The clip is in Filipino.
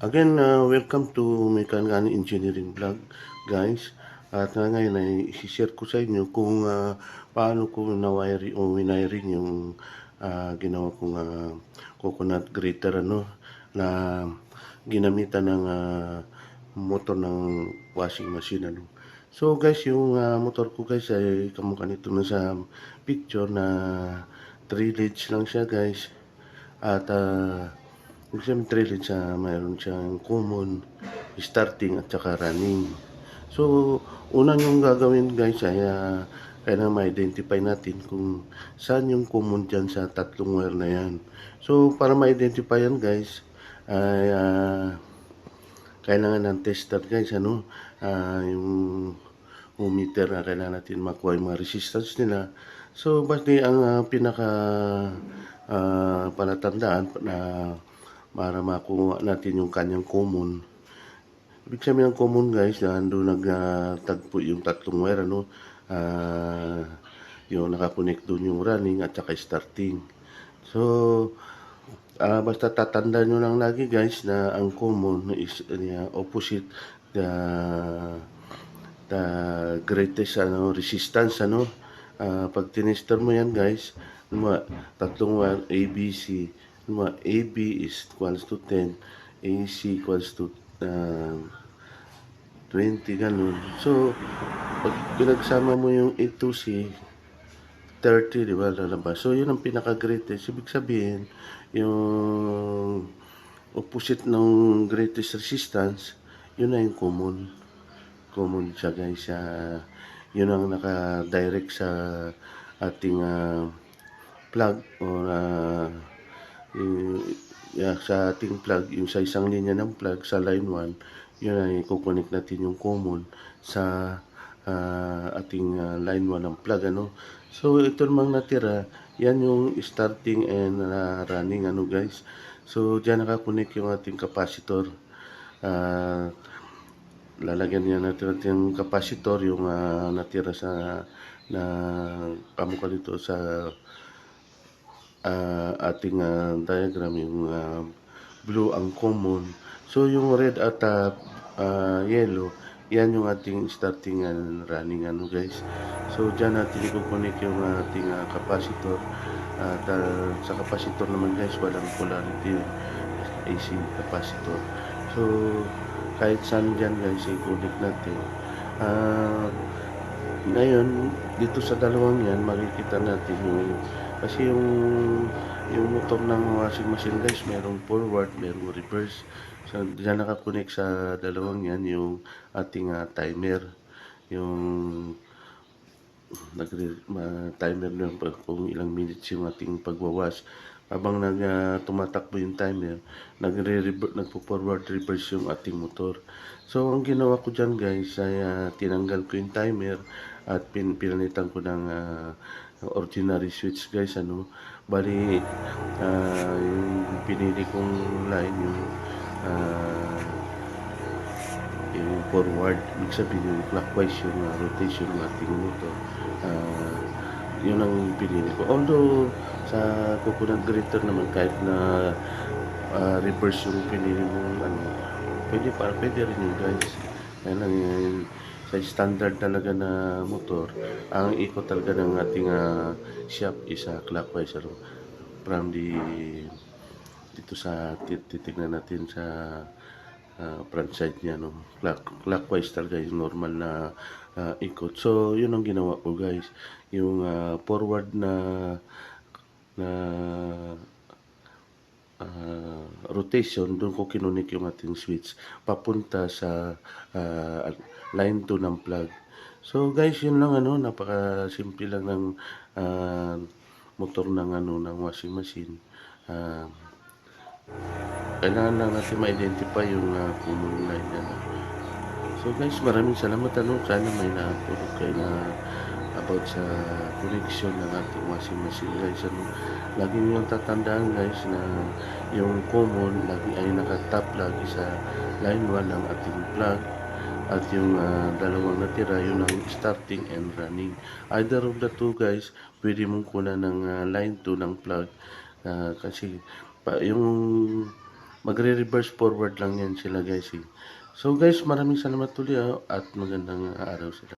Again, uh, welcome to Mechanical Engineering Vlog, guys. At uh, ngayon ay isi-share ko sa inyo kung uh, paano ko na-wiring o winiring yung uh, ginawa kong uh, coconut grater ano, na ginamitan ng uh, motor ng washing machine. Ano. So guys, yung uh, motor ko guys ay kamukha nito na sa picture na 3 leads lang siya guys. At uh, Sabihin trailing siya, mayroon siyang common, starting at saka running. So, una yung gagawin guys ay uh, kailangan ma-identify natin kung saan yung common dyan sa tatlong wire na yan. So, para ma-identify yan guys, ay uh, kailangan ng tester guys, ano, uh, yung ohmmeter na kailangan natin makuha yung mga resistance nila. So, basta ang uh, pinaka uh, palatandaan na para makuha natin yung kanyang common. Ibig sabihin ng common guys, yan doon nagtagpo yung tatlong wire, ano, uh, yung nakakonect doon yung running at saka starting. So, uh, basta tatanda nyo lang lagi guys na ang common is uh, opposite the the greatest ano resistance ano uh, pag tinister mo yan guys tatlong wire ABC Diba, AB is equals to 10, AC equals to uh, 20, ganun. So, pag pinagsama mo yung A2C, 30, di ba, lalabas. So, yun ang pinaka-greatest. Ibig sabihin, yung opposite ng greatest resistance, yun na yung common. Common siya, guys. Uh, yun ang naka-direct sa ating uh, plug or uh, yung, yeah, sa ating plug, yung sa isang linya ng plug sa line 1, yun ay kukonek natin yung common sa uh, ating uh, line 1 ng plug. Ano? So, ito namang natira, yan yung starting and uh, running ano guys. So, dyan nakakonek yung ating capacitor. Uh, lalagyan niya natin yung capacitor, yung uh, natira sa na kamukha dito sa uh, ating uh, diagram yung uh, blue ang common. So yung red at uh, uh, yellow yan yung ating starting and running ano guys. So dyan natin ikukunik yung ating uh, capacitor. At uh, sa capacitor naman guys walang polarity AC capacitor. So kahit saan dyan guys i-connect natin. Uh, ngayon dito sa dalawang yan makikita natin yung kasi yung yung motor ng washing machine guys, merong forward, merong reverse. So, diyan nakakonek sa dalawang yan yung ating uh, timer. Yung nag uh, timer na kung ilang minutes yung ating pagwawash. Habang nag, uh, tumatakbo yung timer, nagre nagpo-forward reverse yung ating motor. So, ang ginawa ko dyan guys, ay uh, tinanggal ko yung timer at pin pinalitan ko ng uh, ordinary switch guys ano? Bali uh, yung pinili kong line yung uh, yung forward ibig sabihin yung clockwise yung uh, rotation ng ating motor. Uh, yun ang pinili ko. Although sa coconut grater naman kahit na uh, reverse yung pinili mong ano pwede para pwede rin yun guys. Kaya lang yung sa standard talaga na motor, ang ikot talaga ng ating uh, shaft is uh, clockwise. Ano? From the dito sa titignan natin sa uh, front side niya no Clock, clockwise talaga yung normal na uh, ikot so yun ang ginawa ko guys yung uh, forward na na uh, rotation doon ko kinunik yung ating switch papunta sa uh, line 2 ng plug. So guys, yun lang ano, napaka simple lang ng uh, motor ng ano ng washing machine. Uh, kailangan lang natin ma-identify yung uh, common line ano. So guys, maraming salamat ano. Sana may natulog kayo na about sa connection ng ating washing machine guys. Ano, lagi niyo tatandaan guys na yung common lagi ay naka-top lagi sa line 1 ng ating plug at yung uh, dalawang natira yun ang starting and running either of the two guys pwede mong kunan ng uh, line 2 ng plug uh, kasi pa, yung magre-reverse forward lang yan sila guys eh. So guys, maraming salamat ulit ah, at magandang araw sila.